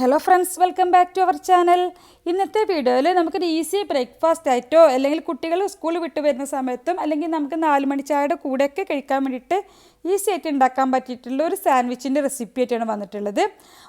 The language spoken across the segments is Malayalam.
Hello friends welcome back to our channel ഇന്നത്തെ വീഡിയോയിൽ നമുക്കൊരു ഈസി ബ്രേക്ക്ഫാസ്റ്റ് ആയിട്ടോ അല്ലെങ്കിൽ കുട്ടികൾ സ്കൂൾ വിട്ട് വരുന്ന സമയത്തും അല്ലെങ്കിൽ നമുക്ക് നാല് മണി ചായയുടെ കൂടെയൊക്കെ കഴിക്കാൻ വേണ്ടിയിട്ട് ഈസി ആയിട്ട് ഉണ്ടാക്കാൻ പറ്റിയിട്ടുള്ള ഒരു സാൻഡ്വിച്ചിന്റെ റെസിപ്പി ആയിട്ടാണ് വന്നിട്ടുള്ളത്.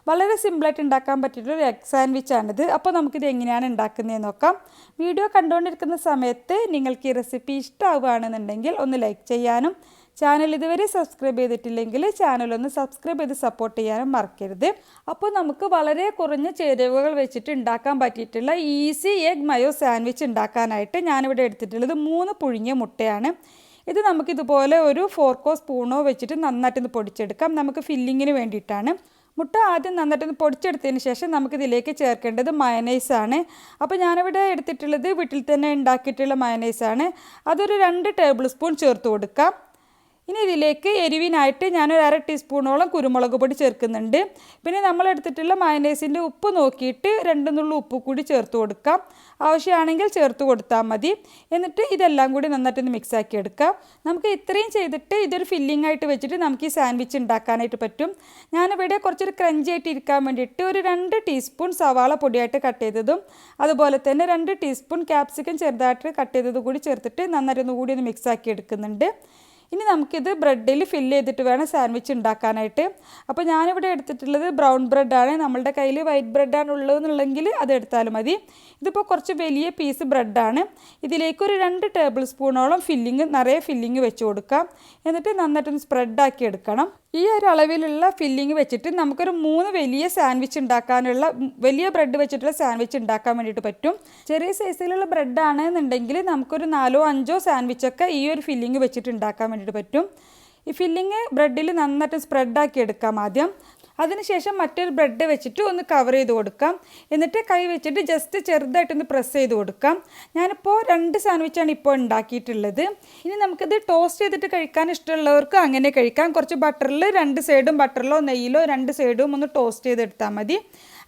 വളരെ സിമ്പിളായിട്ട് ഉണ്ടാക്കാൻ പറ്റിയിട്ടുള്ള ഒരു എഗ് സാൻഡ്വിച്ചാണിത് അപ്പോൾ നമുക്കിത് എങ്ങനെയാണ് ഉണ്ടാക്കുന്നതെന്ന് നോക്കാം. വീഡിയോ കണ്ടുകൊണ്ടിരിക്കുന്ന സമയത്ത് നിങ്ങൾക്ക് ഈ റെസിപ്പി ഇഷ്ടമാവുകയാണെന്നുണ്ടെങ്കിൽ ഒന്ന് ലൈക്ക് ചെയ്യാനും ചാനൽ ഇതുവരെ സബ്സ്ക്രൈബ് ചെയ്തിട്ടില്ലെങ്കിൽ ചാനൽ ഒന്ന് സബ്സ്ക്രൈബ് ചെയ്ത് സപ്പോർട്ട് ചെയ്യാനും മറക്കരുത്. അപ്പോൾ നമുക്ക് വളരെ കുറഞ്ഞ ചേരുവകൾ വെച്ചിട്ട് ഉണ്ടാക്കാൻ പറ്റിയിട്ടുള്ള ഈസി എഗ് മയോ സാൻഡ്വിച്ച് ഉണ്ടാക്കാനായിട്ട് ഞാനിവിടെ എടുത്തിട്ടുള്ളത് മൂന്ന് പുഴുങ്ങിയ മുട്ടയാണ്. ഇത് നമുക്കിതുപോലെ ഒരു ഫോർക്കോ സ്പൂണോ വെച്ചിട്ട് നന്നായിട്ടൊന്ന് പൊടിച്ചെടുക്കാം. നമുക്ക് ഫില്ലിങ്ങിന് വേണ്ടിയിട്ടാണ്. മുട്ട ആദ്യം നന്നായിട്ടൊന്ന് പൊടിച്ചെടുത്തതിന് ശേഷം നമുക്കിതിലേക്ക് ചേർക്കേണ്ടത് മയനൈസാണ് അപ്പോൾ ഞാനിവിടെ എടുത്തിട്ടുള്ളത് വീട്ടിൽ തന്നെ ഉണ്ടാക്കിയിട്ടുള്ള മയനൈസാണ് അതൊരു രണ്ട് ടേബിൾ സ്പൂൺ ചേർത്ത് കൊടുക്കാം. ഇനി ഇതിലേക്ക് എരിവിനായിട്ട് ഞാനൊരു അര ടീസ്പൂണോളം കുരുമുളക് പൊടി ചേർക്കുന്നുണ്ട്. പിന്നെ നമ്മൾ എടുത്തിട്ടുള്ള മയനൈസിന്റെ ഉപ്പ് നോക്കിയിട്ട് രണ്ട് നുള്ളു ഉപ്പ് കൂടി ചേർത്ത് കൊടുക്കാം. ആവശ്യമാണെങ്കിൽ ചേർത്ത് കൊടുത്താൽ മതി. എന്നിട്ട് ഇതെല്ലാം കൂടി നന്നായിട്ടൊന്ന് മിക്സ് ആക്കി എടുക്കാം നമുക്ക് ഇത്രയും ചെയ്തിട്ട് ഇതൊരു ഫില്ലിംഗ് ആയിട്ട് വെച്ചിട്ട് നമുക്ക് ഈ സാൻഡ്വിച്ച് ഉണ്ടാക്കാനായിട്ട് പറ്റും. ഞാനിവിടെ കുറച്ചൊരു ക്രഞ്ചി ആയിട്ട് ഇരിക്കാൻ വേണ്ടിയിട്ട് ഒരു രണ്ട് ടീസ്പൂൺ സവാള പൊടിയായിട്ട് കട്ട് ചെയ്തതും അതുപോലെ തന്നെ രണ്ട് ടീസ്പൂൺ ക്യാപ്സിക്കം ചെറുതായിട്ട് കട്ട് ചെയ്തത് കൂടി ചേർത്തിട്ട് നന്നായിട്ടൊന്ന് കൂടി ഒന്ന് മിക്സ് ആക്കി എടുക്കുന്നുണ്ട്. ഇനി നമുക്കിത് ബ്രെഡിൽ ഫില്ല് ചെയ്തിട്ട് വേണം സാൻഡ്വിച്ച് ഉണ്ടാക്കാനായിട്ട്. അപ്പോൾ ഞാനിവിടെ എടുത്തിട്ടുള്ളത് ബ്രൗൺ ബ്രെഡാണ് നമ്മളുടെ കയ്യിൽ വൈറ്റ് ബ്രെഡാണ് ഉള്ളതെന്നുണ്ടെങ്കിൽ അത് എടുത്താലും മതി. ഇതിപ്പോൾ കുറച്ച് വലിയ പീസ് ബ്രെഡാണ് ഇതിലേക്ക് ഒരു രണ്ട് ടേബിൾ സ്പൂണോളം ഫില്ലിങ് നിറയെ ഫില്ലിങ് വെച്ച് കൊടുക്കാം. എന്നിട്ട് നന്നായിട്ടൊന്ന് സ്പ്രെഡാക്കി എടുക്കണം. ഈ ഒരു അളവിലുള്ള ഫില്ലിങ് വെച്ചിട്ട് നമുക്കൊരു മൂന്ന് വലിയ സാൻഡ്വിച്ച് ഉണ്ടാക്കാനുള്ള വലിയ ബ്രെഡ് വെച്ചിട്ടുള്ള സാൻഡ്വിച്ച് ഉണ്ടാക്കാൻ വേണ്ടിയിട്ട് പറ്റും. ചെറിയ സൈസിലുള്ള ബ്രെഡ് ആണെന്നുണ്ടെങ്കിൽ നമുക്കൊരു നാലോ അഞ്ചോ സാൻഡ്വിച്ചൊക്കെ ഈ ഒരു ഫില്ലിങ് വെച്ചിട്ട് ഉണ്ടാക്കാൻ വേണ്ടിയിട്ട് പറ്റും. ഈ ഫില്ലിങ് ബ്രെഡിൽ നന്നായിട്ട് സ്പ്രെഡാക്കി എടുക്കാം ആദ്യം. അതിനുശേഷം മറ്റൊരു ബ്രെഡ് വെച്ചിട്ട് ഒന്ന് കവർ ചെയ്ത് കൊടുക്കാം. എന്നിട്ട് കൈ വെച്ചിട്ട് ജസ്റ്റ് ചെറുതായിട്ടൊന്ന് പ്രസ് ചെയ്ത് കൊടുക്കാം. ഞാനിപ്പോൾ രണ്ട് സാൻഡ്വിച്ചാണ് ഇപ്പോൾ ഉണ്ടാക്കിയിട്ടുള്ളത്. ഇനി നമുക്കിത് ടോസ്റ്റ് ചെയ്തിട്ട് കഴിക്കാൻ ഇഷ്ടമുള്ളവർക്ക് അങ്ങനെ കഴിക്കാം. കുറച്ച് ബട്ടറിൽ രണ്ട് സൈഡും ബട്ടറിലോ നെയ്യിലോ രണ്ട് സൈഡും ഒന്ന് ടോസ്റ്റ് ചെയ്തെടുത്താൽ മതി.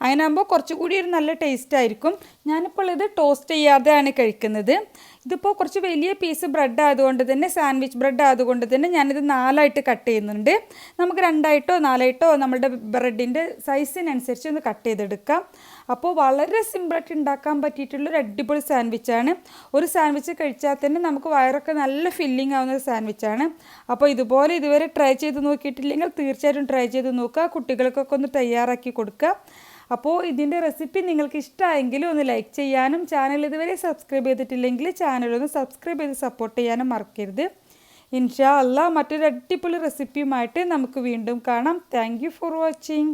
അങ്ങനെ കുറച്ചു കൂടി ഒരു നല്ല ടേസ്റ്റ് ആയിരിക്കും. ഞാനിപ്പോൾ ഇത് ടോസ്റ്റ് ചെയ്യാതെയാണ് കഴിക്കുന്നത്. ഇതിപ്പോൾ കുറച്ച് വലിയ പീസ് ബ്രെഡ് ആയതുകൊണ്ട് തന്നെ സാൻഡ്വിച്ച് ബ്രെഡ് ആയതുകൊണ്ട് തന്നെ ഞാനിത് നാലായിട്ട് കട്ട് ചെയ്യുന്നുണ്ട്. നമുക്ക് രണ്ടായിട്ടോ നാലായിട്ടോ നമ്മുടെ ബ്രെഡിന്റെ സൈസിനനുസരിച്ച് ഒന്ന് കട്ട് ചെയ്തെടുക്കാം. അപ്പോൾ വളരെ സിമ്പിളായിട്ട് ഉണ്ടാക്കാൻ പറ്റിയിട്ടുള്ളൊരു അടിപൊളി സാൻഡ്വിച്ചാണ് ഒരു സാൻഡ്വിച്ച് കഴിച്ചാൽ തന്നെ നമുക്ക് വയറൊക്കെ നല്ല ഫില്ലിംഗ് ആവുന്ന ഒരു സാൻഡ്വിച്ചാണ് അപ്പോൾ ഇതുപോലെ ഇതുവരെ ട്രൈ ചെയ്ത് നോക്കിയിട്ടില്ലെങ്കിൽ തീർച്ചയായിട്ടും ട്രൈ ചെയ്ത് നോക്കുക. കുട്ടികൾക്കൊക്കെ ഒന്ന് തയ്യാറാക്കി കൊടുക്കുക. അപ്പോൾ ഇതിന്റെ റെസിപ്പി നിങ്ങൾക്ക് ഇഷ്ടമായെങ്കിൽ ഒന്ന് ലൈക്ക് ചെയ്യാനും ചാനൽ ഇതുവരെ സബ്സ്ക്രൈബ് ചെയ്തിട്ടില്ലെങ്കിൽ ചാനലൊന്ന് സബ്സ്ക്രൈബ് ചെയ്ത് സപ്പോർട്ട് ചെയ്യാനും മറക്കരുത്. ഇൻഷാ അല്ല മറ്റൊരു അടിപൊളി റെസിപ്പിയുമായിട്ട് നമുക്ക് വീണ്ടും കാണാം. Thank for watching